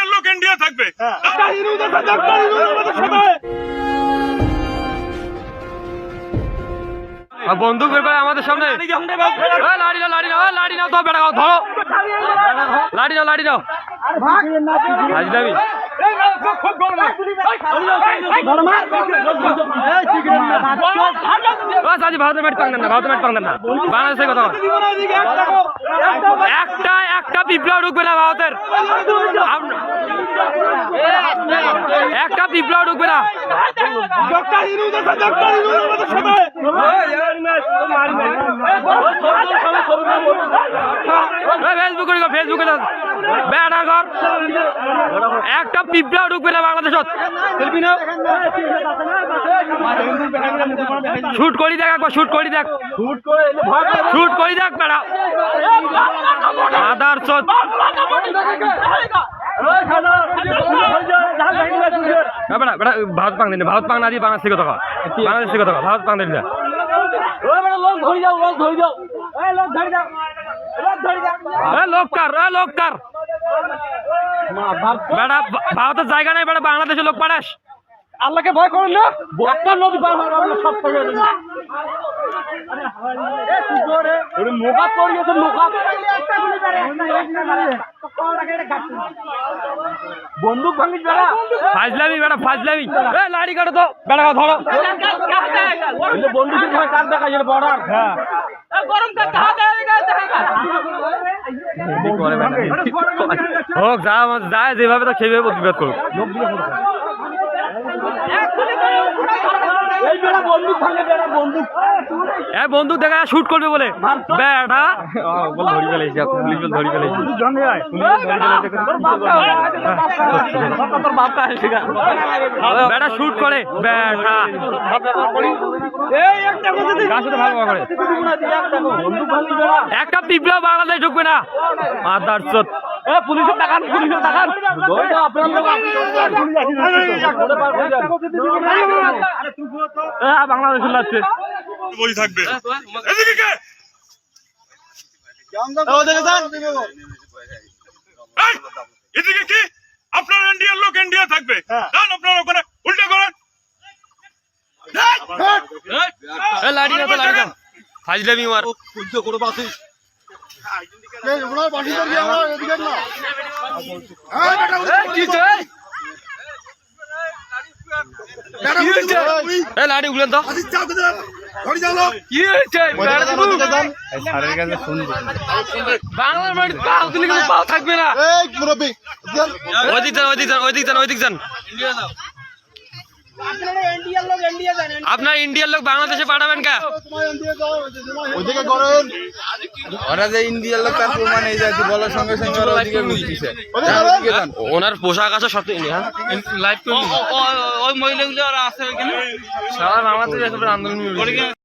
ইন্ডিয়ার লোক ইন্ডিয়া থাকবে। আর বন্দুক বের করে আমাদের সামনে লাড়ি নাও লাড়ি নাও লাড়ি নাও তো বেড়া ধরো লাড়ি নাও লাড়ি নাও বাস আজ ভারতের ম্যাট পাঙ্গেন না ভারতের ম্যাট পাঙ্গেন না বাংলাদেশের কথা একটা একটা বিপ্লব ঢুকবে না ভারতের একটা বিপ্লব ঢুকবে না ফেসবুকে ফেসবুকে ঘর একটা বিপ্লব ঢুকবে না বাংলাদেশত। শুট করি দেখ একবার, শুট করি দেখ। শুট করি দেখ বেড়া। আদার চোদ বেড়া ভারত পাং দিন, ভারত পাং না দিয়ে বাংলাদেশ কথা বাংলাদেশ কথা ভারত পাং দিন না এ লোককার এ লোককার বেড়া ভারতের জায়গা নেই বেড়া বাংলাদেশে লোক পাঠাস। আল্লাহকে ভয় করেন না? একটা নদী পার হবে আমরা সব থেকে মোকা পড়ে গেছে মোকা। বন্দুক ভাঙিস বেড়া। ফাজলামি বেড়া ফাজলামি। এ লাড়ি কাটো তো। বেড়া ধরো। বন্দুকের ভয় কার দেখা যায় বর্ডার। হ্যাঁ। হোক যা যায় যেভাবে তো সেভাবে প্রতিবাদ করুক এই বেড়া বন্দুক ভাঙে বেড়া বন্দুক। এ বন্দুক দেখা শুট করবে বলে। বেড়া বল ধরি ফেলেছি পুলিশ বল ধরি ফেলেছি তোর বাপটা আসে বেড়া শুট করে এই একটা কথা গাছ তো ভালো করে? বন্দুক ভাঙিস বেড়া একটা বিপ্লব বাংলাদেশ ঢুকবে না। চোদ পুলিশের টাকান পুলিশের টাকান বাংলাদেশের লাগছে বই থাকবে। এদিকে কে? এই, এদিকে কি? আপনার ইন্ডিয়ার লোক ইন্ডিয়া থাকবে যান আপনার ওখানে উল্টা করেন এ লাড়ি না তো লাড়ি না ফাজলামি মার। লাড়ি উগলেন তো বাংলার মাটি কিন্তু থাকবে না। যান যান যান। আপনার ইন্ডিয়ার লোক বাংলাদেশে পাঠাবেন কা? ওদিকে করেন ওরা যে ইন্ডিয়ার লোক তার প্রমাণ এই যাচ্ছে বলার সঙ্গে সঙ্গে ওরা ওদিকে ঘুরতেছে। ওনার পোশাক আছে সব হ্যাঁ? লাইভ করে ওই মহিলাগুলো আর আছে সারা বাংলাদেশে আন্দোলন